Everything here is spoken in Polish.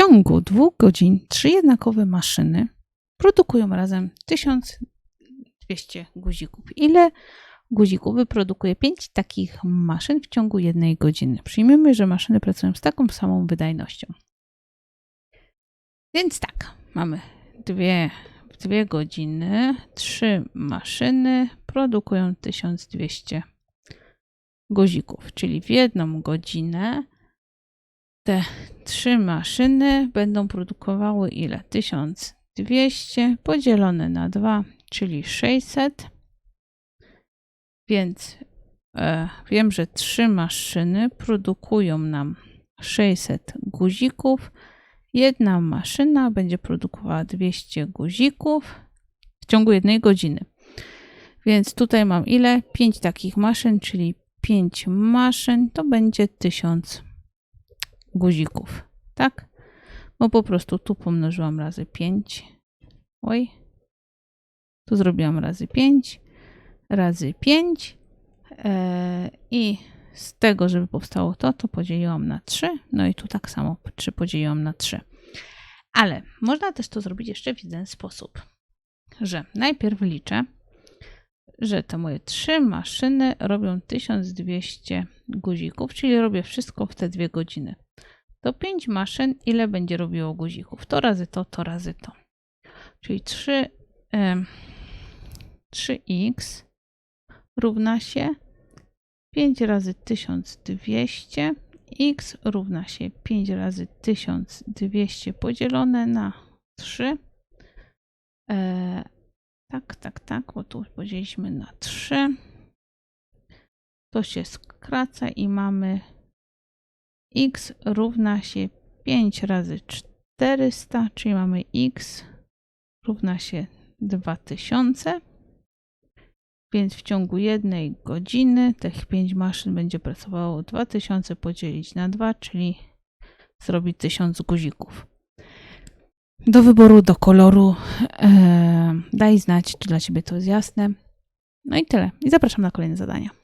ciągu dwóch godzin trzy jednakowe maszyny produkują razem 1200 guzików. Ile guzików wyprodukuje 5 takich maszyn w ciągu jednej godziny? Przyjmijmy, że maszyny pracują z taką samą wydajnością. Więc tak, mamy dwie, dwie godziny, trzy maszyny produkują 1200 guzików, czyli w jedną godzinę te trzy maszyny będą produkowały ile? 1200 podzielone na 2, czyli 600. Więc e, wiem, że trzy maszyny produkują nam 600 guzików. Jedna maszyna będzie produkowała 200 guzików w ciągu jednej godziny. Więc tutaj mam ile? 5 takich maszyn, czyli 5 maszyn to będzie 1000 guzików, tak? Bo po prostu tu pomnożyłam razy 5. Oj. Tu zrobiłam razy 5, razy 5 e, i z tego, żeby powstało to, to podzieliłam na 3. No i tu tak samo 3 podzieliłam na 3. Ale można też to zrobić jeszcze w jeden sposób, że najpierw liczę, że te moje trzy maszyny robią 1200 guzików, czyli robię wszystko w te dwie godziny. To 5 maszyn, ile będzie robiło guzików? To razy to, to razy to. Czyli 3, 3x równa się 5 razy 1200. x równa się 5 razy 1200 podzielone na 3. Tak, tak, tak, bo tu podzieliliśmy na 3. To się skraca i mamy x równa się 5 razy 400, czyli mamy x równa się 2000. Więc w ciągu jednej godziny tych 5 maszyn będzie pracowało 2000 podzielić na 2, czyli zrobi 1000 guzików. Do wyboru, do koloru e, daj znać, czy dla Ciebie to jest jasne. No i tyle. I zapraszam na kolejne zadania.